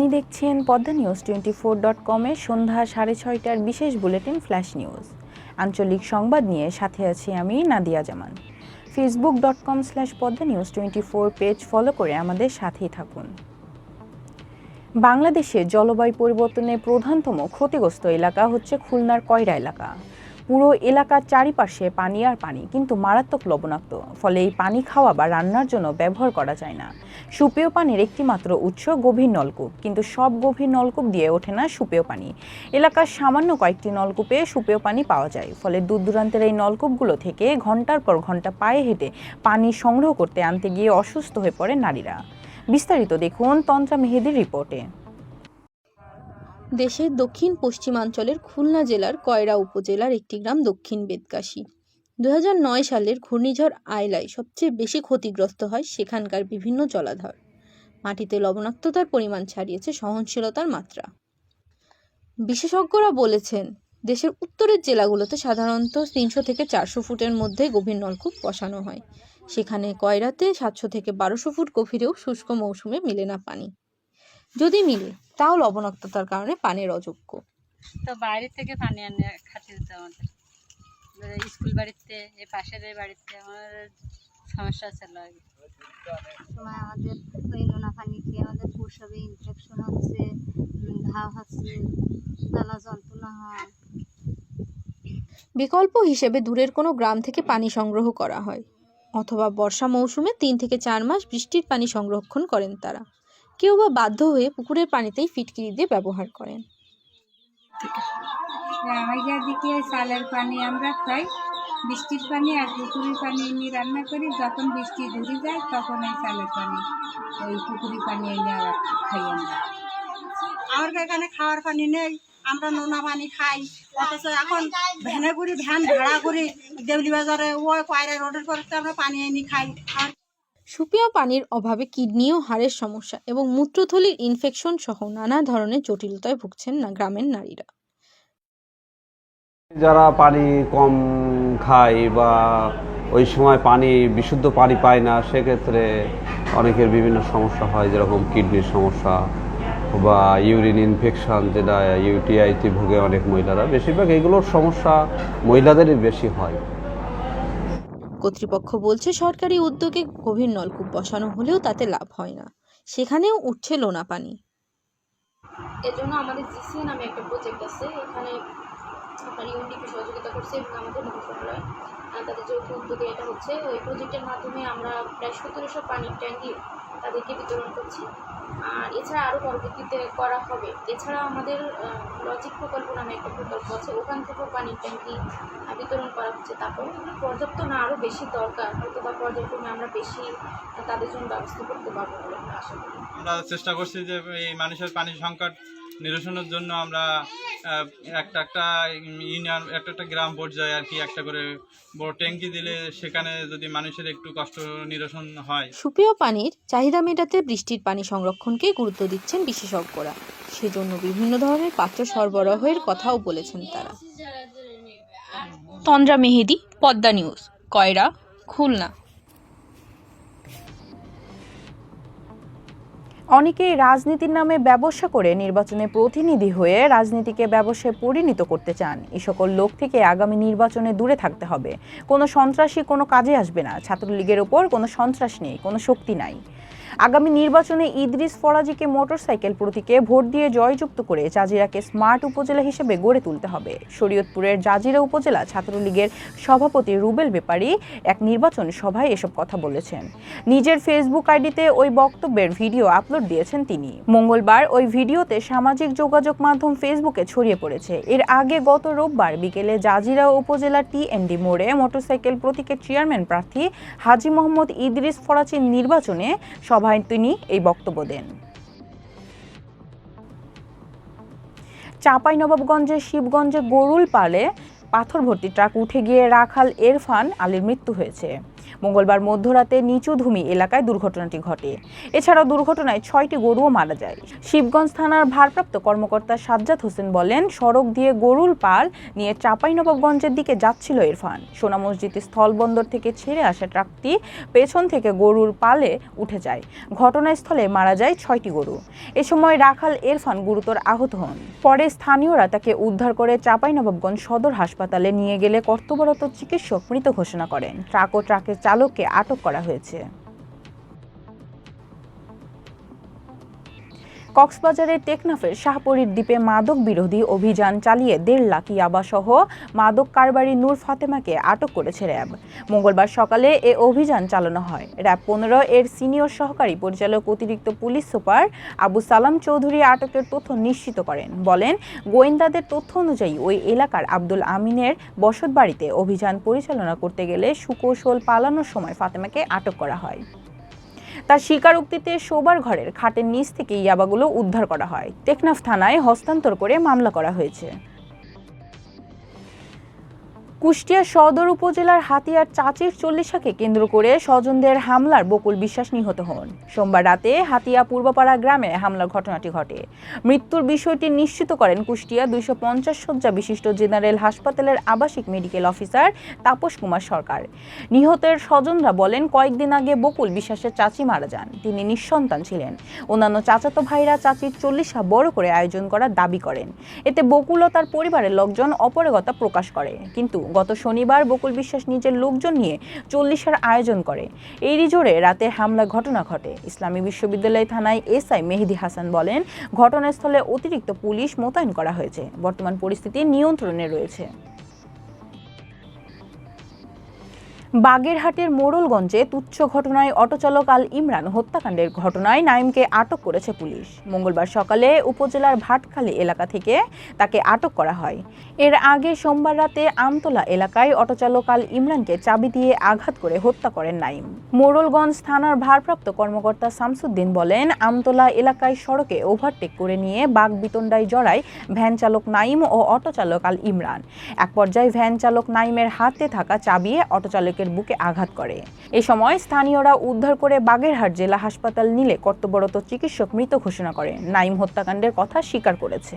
আপনি দেখছেন Padma news twenty four dot কমের সন্ধ্যা সাড়ে ছয়টার বিশেষ বুলেটিন ফ্ল্যাশ নিউজ। আঞ্চলিক সংবাদ নিয়ে সাথে আছি আমি Nadia Zaman. Facebook dot com slash Padma news twenty four page follow করে আমাদের সাথেই থাকুন। বাংলাদেশে জলবায়ু পরিবর্তনের প্রধানতম ক্ষতিগ্রস্ত এলাকা হচ্ছে খুলনার কয়রা এলাকা। পুরো এলাকার চারিপাশে পানি আর পানি, কিন্তু মারাত্মক লবণাক্ত। ফলে এই পানি খাওয়া বা রান্নার জন্য ব্যবহার করা যায় না। সুপেয় পানির একটি মাত্র উৎস গভীর নলকূপ, কিন্তু সব গভীর নলকূপ দিয়ে ওঠে না সুপেয় পানি। এলাকার সামান্য কয়েকটি নলকূপে সুপেয় পানি পাওয়া যায়, ফলে দূর দূরান্তের এই নলকূপগুলো থেকে ঘণ্টার পর ঘণ্টা পায়ে হেঁটে পানি সংগ্রহ করতে আনতে গিয়ে অসুস্থ হয়ে পড়ে নারীরা। বিস্তারিত দেখুন তন্ত্রা মেহেদির রিপোর্টে। দেশের দক্ষিণ পশ্চিমাঞ্চলের খুলনা জেলার কয়রা উপজেলার একটি গ্রাম দক্ষিণ বেদকাশী। দু হাজার নয় সালের ঘূর্ণিঝড় আয়লায় সবচেয়ে বেশি ক্ষতিগ্রস্ত হয় সেখানকার বিভিন্ন জলাধার। মাটিতে লবণাক্ততার পরিমাণ ছাড়িয়েছে সহনশীলতার মাত্রা। বিশেষজ্ঞরা বলেছেন, দেশের উত্তরের জেলাগুলোতে সাধারণত তিনশো থেকে চারশো ফুটের মধ্যে গভীর নলকূপ বসানো হয়। সেখানে কয়রাতে সাতশো থেকে বারোশো ফুট গভীরেও শুষ্ক মৌসুমে মেলে না পানি। যদি মিলে তাও লবণাক্ততার কারণে পানির অযোগ্য। তো বাইরে থেকে পানি আনে খাতে হতো আমাদের। স্কুল বাড়িতে এ পাশের বাড়িতে আমার সমস্যা ছিল আগে সময় আমাদের ওই নোনা পানি খেয়ে আমাদের প্রসবে ইনফেকশন হচ্ছে ঘা হচ্ছে জ্বালা যন্ত্রণা হয়। বিকল্প হিসেবে দূরের কোনো গ্রাম থেকে পানি সংগ্রহ করা হয় অথবা বর্ষা মৌসুমে তিন থেকে চার মাস বৃষ্টির পানি সংরক্ষণ করেন তারা। কেউ বা বাধ্য হয়ে পুকুরের পানিতেই ফিটকিরি দিয়ে ব্যবহার করেন। হাইয়া দিকে চালের পানি আমরা খাই। বৃষ্টির পানি আর পুকুরির পানি এনে রান্না করি। যখন বৃষ্টি ধরে যায় তখন এই চালের পানি ওই পুকুরি পানি এনে আবার খাই আমরা। আমার এখানে খাওয়ার পানি নেই। আমরা নোনা পানি খাই। অথচ এখন ভ্যানে করি ভ্যান ভাড়া করি। দেউলি বাজারে ওই কয়রা রোডের করতে আমরা পানি এনে খাই। আর সুপেয় পানির অভাবে কিডনি ও হাড়ের সমস্যা এবং মূত্রথলির ইনফেকশন সহ নানা ধরনের জটিলতায় ভুগছেন না গ্রামের নারীরা। যারা পানি কম খায় বা ওই সময় পানি, বিশুদ্ধ পানি পায় না, সেক্ষেত্রে অনেকের বিভিন্ন সমস্যা হয়, যেরকম কিডনির সমস্যা বা ইউরিন ইনফেকশন যেটা ইউটিআইতে ভুগে অনেক মহিলারা। বেশিরভাগ এগুলোর সমস্যা মহিলাদেরই বেশি হয়। কর্তৃপক্ষ বলছে, সরকারি উদ্যোগে গভীর নলকূপ বসানো হলেও তাতে লাভ হয় না। সেখানেও উঠছে লোনা পানি। এজন্য আমাদের জিসি নামে একটা প্রজেক্ট আছে। এখানে আপনার ইউনিপি সহযোগিতা করছে এবং আমাদের মন্ত্রণালয়। তাদের যৌথ উদ্যোগে এটা হচ্ছে। ওই প্রজেক্টের মাধ্যমে আমরা প্রায় সতেরোশো পানির ট্যাঙ্কি তাদেরকে বিতরণ করছি। আর এছাড়া আরও পরবর্তীতে করা হবে। এছাড়া আমাদের লজিক প্রকল্প নামে একটা প্রকল্প আছে। ওখান থেকেও পানির ট্যাঙ্কি বিতরণ করা হচ্ছে। তারপরে এগুলো পর্যাপ্ত না আরও বেশি দরকার। হয়তো বা পর্যায়ক্রমে আমরা বেশি তাদের জন্য ব্যবস্থা করতে পারব বলে আমরা আশা করি। আমরা চেষ্টা করছি যে এই মানুষের পানি সংকট নিরসনের জন্য আমরা একটা একটা ইউনিয়ন একটা একটা গ্রাম পর্যায়ে আর কি একটা করে বড় ট্যাঙ্কি দিলে সেখানে যদি মানুষের একটু কষ্ট নিরসন হয়। সুপেয় পানির চাহিদা মেটাতে বৃষ্টির পানি সংরক্ষণকে গুরুত্ব দিচ্ছেন বিশেষজ্ঞরা। সেজন্য বিভিন্ন ধরনের পাত্র সরবরাহের কথাও বলেছেন তারা। তন্দ্রা মেহেদি পদ্মা নিউজ কয়রা খুলনা। অনেকেই রাজনীতির নামে ব্যবসা করে নির্বাচনে প্রতিনিধি হয়ে রাজনীতিকে ব্যবসায় পরিণত করতে চান। এই সকল লোক থেকে আগামী নির্বাচনে দূরে থাকতে হবে। কোনো সন্ত্রাসী কোনো কাজে আসবে না। ছাত্রলীগের ওপর কোনো সন্ত্রাস নেই, কোনো শক্তি নাই। আগামী নির্বাচনে ইদ্রিস ফরাজিকে মোটরসাইকেল প্রতীকে ভোট দিয়ে জয়যুক্ত করে জাজিরাকে স্মার্ট উপজেলা হিসেবে গড়ে তুলতে হবে। শরীয়তপুরের জাজিরা উপজেলা ছাত্রলীগের সভাপতি রুবেল বেপারী এক নির্বাচন সভায় এসব কথা বলেছেন। নিজের ফেসবুক আইডিতে ওই বক্তব্যের ভিডিও আপলোড দিয়েছেন তিনি। মঙ্গলবার ওই ভিডিওতে সামাজিক যোগাযোগ মাধ্যম ফেসবুকে ছড়িয়ে পড়েছে। এর আগে গত রোববার বিকেলে জাজিরা উপজেলা টিএনডি মোড়ে মোটরসাইকেল প্রতীকের চেয়ারম্যান প্রার্থী হাজি মোহাম্মদ ইদ্রিস ফরাচির নির্বাচনে সভায় তিনি এই বক্তব্য দেন। চাঁপাইনবাবগঞ্জের শিবগঞ্জে গরুল পালে পাথর ভর্তি ট্রাক উঠে গিয়ে রাখাল এরফান আলীর মৃত্যু হয়েছে। মঙ্গলবার মধ্যরাতে নিচুধুমি এলাকায় দুর্ঘটনাটি ঘটে। এছাড়াও দুর্ঘটনায় ছয়টি গরুও মারা যায়। শিবগঞ্জ থানার ভারপ্রাপ্ত কর্মকর্তা সাজ্জাদ হোসেন বলেন, সড়ক দিয়ে গরুর পাল নিয়ে চাঁপাইনবাবগঞ্জের দিকে যাচ্ছিল ইরফান সোনা মসজিদ স্থলবন্দর থেকে ছেড়ে আসা ট্রাকটি পেছন থেকে গরুর পালে উঠে যায়। ঘটনাস্থলে মারা যায় ছয়টি গরু। এ সময় রাখাল এরফান গুরুতর আহত হন। পরে স্থানীয়রা তাকে উদ্ধার করে চাঁপাইনবাবগঞ্জ সদর হাসপাতালে নিয়ে গেলে কর্তব্যরত চিকিৎসক মৃত ঘোষণা করেন। ট্রাক ও ট্রাকের চালককে আটক করা হয়েছে। কক্সবাজারের টেকনাফের শাহপরীর দ্বীপে মাদক বিরোধী অভিযান চালিয়ে দেড় লাখ ইয়াবাসহ মাদক কারবারি নূর ফাতেমাকে আটক করেছে র্যাব। মঙ্গলবার সকালে এ অভিযান চালানো হয়। র্যাব পনেরো এর সিনিয়র সহকারী পরিচালক অতিরিক্ত পুলিশ সুপার আবু সালাম চৌধুরী আটকের তথ্য নিশ্চিত করেন। বলেন, গোয়েন্দাদের তথ্য অনুযায়ী ওই এলাকার আব্দুল আমিনের বসতবাড়িতে অভিযান পরিচালনা করতে গেলে সুকৌশল পালানোর সময় ফাতেমাকে আটক করা হয়। তার স্বীকারোক্তিতে শোবার ঘরের খাটের নিচ থেকে ইয়াবাগুলো উদ্ধার করা হয়। টেকনাফ থানায় হস্তান্তর করে মামলা করা হয়েছে। কুষ্টিয়া সদর উপজেলার হাতিয়ার চাচির চল্লিশাকে কেন্দ্র করে স্বজনদের হামলার বকুল বিশ্বাস নিহত হন। সোমবার রাতে হাতিয়া পূর্বপাড়া গ্রামে হামলার ঘটনাটি ঘটে। মৃত্যুর বিষয়টি নিশ্চিত করেন কুষ্টিয়া দুইশো পঞ্চাশ শয্যা বিশিষ্ট জেনারেল হাসপাতালের আবাসিক মেডিকেল অফিসার তাপস কুমার সরকার। নিহতের স্বজনরা বলেন, কয়েকদিন আগে বকুল বিশ্বাসের চাচি মারা যান। তিনি নিঃসন্তান ছিলেন। অন্যান্য চাচাতো ভাইরা চাচির চল্লিশা বড় করে আয়োজন করার দাবি করেন। এতে বকুল ও তার পরিবারের লোকজন অপরগতা প্রকাশ করে। কিন্তু গত শনিবার বকুল বিশ্বাস নিজের লোকজন নিয়ে চল্লিশের আয়োজন করে। এই জোরে রাতে হামলা ঘটনা ঘটে। ইসলামী বিশ্ববিদ্যালয় থানায় এসআই মেহেদি হাসান বলেন, ঘটনাস্থলে অতিরিক্ত পুলিশ মোতায়েন করা হয়েছে। বর্তমান পরিস্থিতি নিয়ন্ত্রণে রয়েছে। বাগেরহাটের মোড়লগঞ্জে তুচ্ছ ঘটনায় অটোচালক আল ইমরান হত্যাকাণ্ডের ঘটনায় নাইমকে আটক করেছে পুলিশ। মঙ্গলবার সকালে উপজেলার ভাটখালী এলাকা থেকে তাকে আটক করা হয়। এর আগে সোমবার রাতে আমতলা এলাকায় অটোচালক আল ইমরানকে চাবি দিয়ে আঘাত করে হত্যা করেন নাইম। মোড়লগঞ্জ থানার ভারপ্রাপ্ত কর্মকর্তা শামসুদ্দিন বলেন, আমতলা এলাকায় সড়কে ওভারটেক করে নিয়ে বাঘ বিতণ্ডায় জড়ায় ভ্যান চালক নাইম ও অটোচালক আল ইমরান। এক পর্যায়ে ভ্যান চালক নাইমের হাতে থাকা চাবিয়ে অটোচালকের বুকে আঘাত করে। এ সময় স্থানীয়রা উদ্ধার করে বাগেরহাট জেলা হাসপাতাল নিলে কর্তব্যরত চিকিৎসক মৃত ঘোষণা করে। নাইম হত্যাকাণ্ডের কথা স্বীকার করেছে।